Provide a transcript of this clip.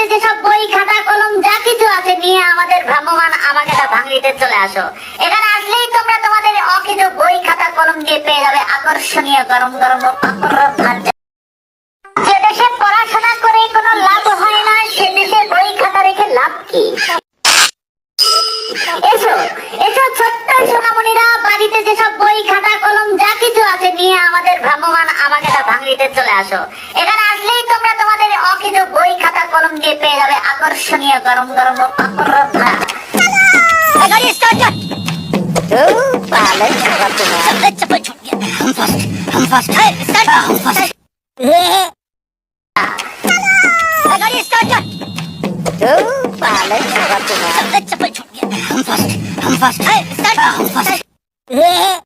বাড়িতে যেসব বই, খাতা, কলম, যা কিছু আছে, নিয়ে আমাদের ভ্রাম্যমান আমাকেটা ভাঙড়িতে চলে আসো। এখানে আসলেই তোমরা তোমাদের অকিছু বই, খাতা, কলম দিয়ে পেয়ে যাবে আকর্ষণীয় গরম গরম আমাদের ভ্রাম্যমান আমাকেটা ভাঙড়িতে চলে আসো। এখানে আসলেই তোমরা তোমাদের অকিছু বই কলম দিয়ে পেয়ে যাবে আকর্ষণীয় গরম গরম ও পাপড় ভাত गाड़ी स्टार्ट कर तो पालन कर चल चप्पल छूट गया हम फर्स्ट हम फर्स्ट है स्टार्ट हम फर्स्ट गाड़ी स्टार्ट कर तो पालन कर चल चप्पल छूट गया हम फर्स्ट हम फर्स्ट है स्टार्ट हम फर्स्ट